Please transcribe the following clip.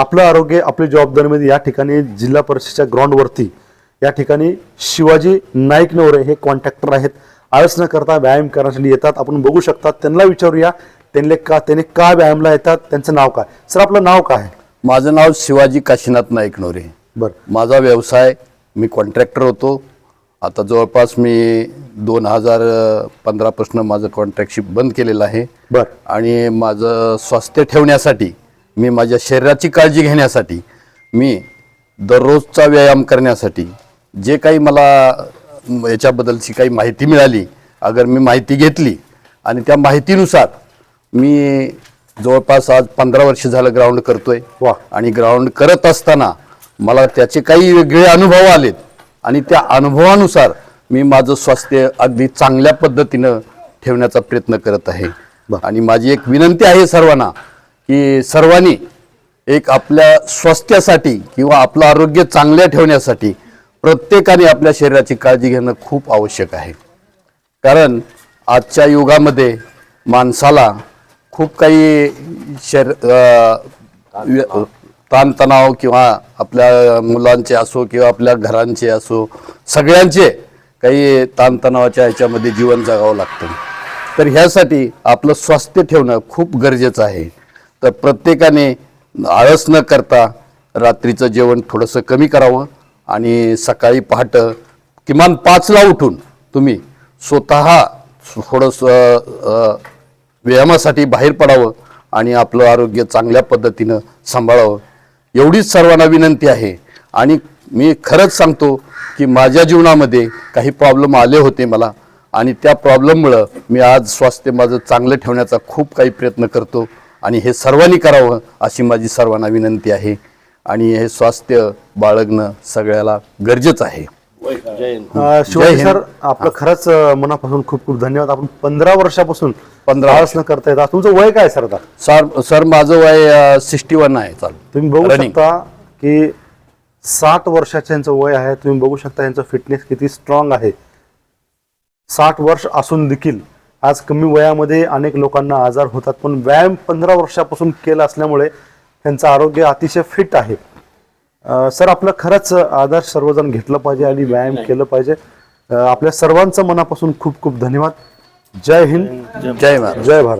आपलं आरोग्य आपली जबाबदारीमध्ये या ठिकाणी जिल्हा परिषदेच्या ग्राउंडवरती या ठिकाणी शिवाजी नाईक नवरे हे कॉन्ट्रॅक्टर आहेत. आळस न करता व्यायाम करण्यासाठी येतात. आपण बघू शकता त्यांना विचारूया त्यांनी का त्यांनी का व्यायामला येतात त्यांचं नाव काय? सर आपलं नाव काय? माझं नाव शिवाजी काशीनाथ नाईकनवरे बरं. माझा व्यवसाय मी कॉन्ट्रॅक्टर होतो. आता जवळपास मी दोन हजार पंधरापासून माझं कॉन्ट्रॅक्टशिप बंद केलेलं आहे. बरं. आणि माझं स्वास्थ्य ठेवण्यासाठी मी माझ्या शरीराची काळजी घेण्यासाठी मी दररोजचा व्यायाम करण्यासाठी जे काही मला याच्याबद्दलची काही माहिती मिळाली अगर मी माहिती घेतली आणि त्या माहितीनुसार मी जवळपास आज पंधरा वर्ष झालं ग्राउंड करतोय वा. आणि ग्राउंड करत असताना मला त्याचे काही वेगळे अनुभव आलेत आणि त्या अनुभवानुसार मी माझं स्वास्थ्य अगदी चांगल्या पद्धतीनं ठेवण्याचा प्रयत्न करत आहे आणि माझी एक विनंती आहे सर्वांना की सर्वांनी एक आपल्या स्वास्थ्यासाठी किंवा आपलं आरोग्य चांगल्या ठेवण्यासाठी प्रत्येकाने आपल्या शरीराची काळजी घेणं खूप आवश्यक आहे. कारण आजच्या युगामध्ये माणसाला खूप काही शर ताणतणाव किंवा आपल्या मुलांचे असो किंवा आपल्या घरांचे असो सगळ्यांचे काही ताणतणावाच्या ह्याच्यामध्ये जीवन जगावं लागतं. तर ह्यासाठी आपलं स्वास्थ्य ठेवणं खूप गरजेचं आहे. तर प्रत्येकाने आळस न करता रात्रीचं जेवण थोडंसं कमी करावं आणि सकाळी पहाटं किमान पाचला उठून तुम्ही स्वतः थोडंसं व्यायामासाठी बाहेर पडावं आणि आपलं आरोग्य चांगल्या पद्धतीनं सांभाळावं. एवढीच सर्वांना विनंती आहे. आणि मी खरंच सांगतो की माझ्या जीवनामध्ये काही प्रॉब्लेम आले होते मला आणि त्या प्रॉब्लेममुळं मी आज स्वास्थ्य माझं चांगलं ठेवण्याचा खूप काही प्रयत्न करतो. आणि हे सर्वांनी करावं अशी माझी सर्वांना विनंती आहे. आणि हे स्वास्थ्य बाळगणं सगळ्याला गरजेचं आहे. शिवाजी हिंद. सर आपलं खरंच मनापासून खूप खूप धन्यवाद. आपण पंधरा वर्षापासून 15 आळस न करता येतात तुमचं वय काय सर आता? सर सर माझं वय सिक्स्टी वन आहे चालू तुम्ही बघू. शकता की साठ वर्षाचं यांचं वय आहे. तुम्ही बघू शकता यांचं फिटनेस किती स्ट्रॉंग आहे. साठ वर्ष असून देखील आज कमी वयामध्ये अनेक लोकांना आजार होतात पण व्यायाम पंधरा वर्षापासून केला असल्यामुळे त्यांचं आरोग्य अतिशय फिट आहे. सर आपलं खरंच आदर्श सर्वजण घेतलं पाहिजे आणि व्यायाम केलं पाहिजे. आपल्या सर्वांचं मनापासून खूप खूप धन्यवाद. जय हिंद. जय महाराज जय भारत.